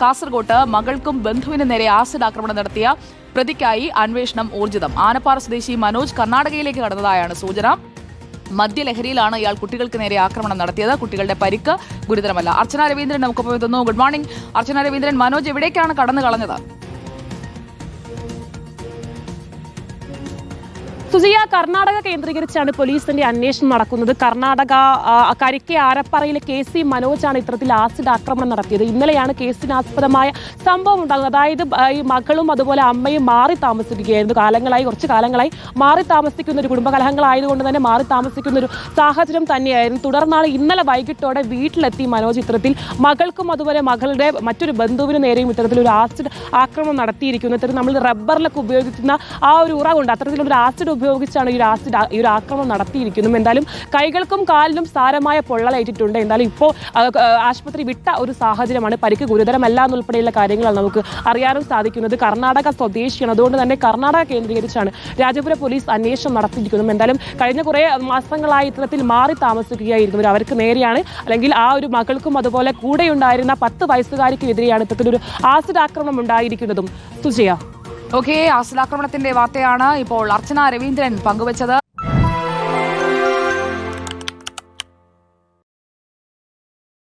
കാസർകോട്ട് മകൾക്കും ബന്ധുവിനു നേരെ ആസിഡ് ആക്രമണം നടത്തിയ പ്രതിക്കായി അന്വേഷണം ഊർജിതം. ആനപ്പാറ സ്വദേശി മനോജ് കർണാടകയിലേക്ക് കടന്നതായാണ് സൂചന. മദ്യലഹരിയിലാണ് ഇയാൾ കുട്ടികൾക്ക് നേരെ ആക്രമണം നടത്തിയത്. കുട്ടികളുടെ പരിക്ക് ഗുരുതരമല്ല. അർച്ചന രവീന്ദ്രൻ നമുക്കൊപ്പം എത്തുന്നു. ഗുഡ് മോർണിംഗ് അർച്ചന രവീന്ദ്രൻ മനോജ് എവിടേക്കാണ് കടന്നു കളഞ്ഞത് സുജിയ കർണാടക കേന്ദ്രീകരിച്ചാണ് പോലീസിന്റെ അന്വേഷണം നടക്കുന്നത്. കർണാടക കരിക്കെ ആരപ്പാറയിലെ കെ സി മനോജാണ് ഇത്തരത്തിൽ ആസിഡ് ആക്രമണം നടത്തിയത്. ഇന്നലെയാണ് കേസിനാസ്പദമായ സംഭവം ഉണ്ടാകുന്നത്. അതായത് ഈ മകളും അതുപോലെ അമ്മയും മാറി താമസിക്കുകയായിരുന്നു കാലങ്ങളായി കുറച്ച് കാലങ്ങളായി മാറി താമസിക്കുന്ന ഒരു കുടുംബകലഹങ്ങളായതുകൊണ്ട് തന്നെ മാറി താമസിക്കുന്ന ഒരു സാഹചര്യം തന്നെയായിരുന്നു. തുടർന്നാണ് ഇന്നലെ വൈകിട്ടോടെ വീട്ടിലെത്തി മനോജ് ഇത്തരത്തിൽ മകൾക്കും അതുപോലെ മകളുടെ മറ്റൊരു ബന്ധുവിന് നേരെയും ഇത്തരത്തിൽ ഒരു ആസിഡ് ആക്രമണം നടത്തിയിരിക്കുന്നു. ഇത്തരത്തിൽ നമ്മൾ റബ്ബറിലൊക്കെ ഉപയോഗിക്കുന്ന ആ ഒരു ഉറവുണ്ട്. അത്തരത്തിലുള്ള ആസിഡ് ഉപയോഗിച്ചാണ് ഈ ആസിഡ് ഈ ഒരു ആക്രമണം നടത്തിയിരിക്കുന്നത്. എന്തായാലും കൈകൾക്കും കാലിനും സാരമായ പൊള്ളലേറ്റിട്ടുണ്ട്. എന്തായാലും ഇപ്പോൾ ആശുപത്രി വിട്ട ഒരു സാഹചര്യമാണ്. പരിക്ക് ഗുരുതരമല്ല എന്നുൾപ്പെടെയുള്ള കാര്യങ്ങളാണ് നമുക്ക് അറിയാനും സാധിക്കുന്നത്. കർണാടക സ്വദേശിയാണ്. അതുകൊണ്ട് തന്നെ കർണാടക കേന്ദ്രീകരിച്ചാണ് രാജപുര പോലീസ് അന്വേഷണം നടത്തിയിരിക്കുന്നത്. എന്തായാലും കഴിഞ്ഞ കുറേ മാസങ്ങളായി ഇത്തരത്തിൽ മാറി താമസിക്കുകയായിരുന്നു അവർക്ക് നേരെയാണ് അല്ലെങ്കിൽ ആ ഒരു മകൾക്കും അതുപോലെ കൂടെയുണ്ടായിരുന്ന പത്ത് വയസ്സുകാരിക്കെതിരെയാണ് ഇത്തരത്തിലൊരു ആസിഡ് ആക്രമണം ഉണ്ടായിരിക്കുന്നതും. സുജയ. ഓക്കെ ആസിഡ് ആക്രമണത്തിന്റെ വാർത്തയാണ് ഇപ്പോൾ അർച്ചന രവീന്ദ്രൻ പങ്കുവച്ചത്.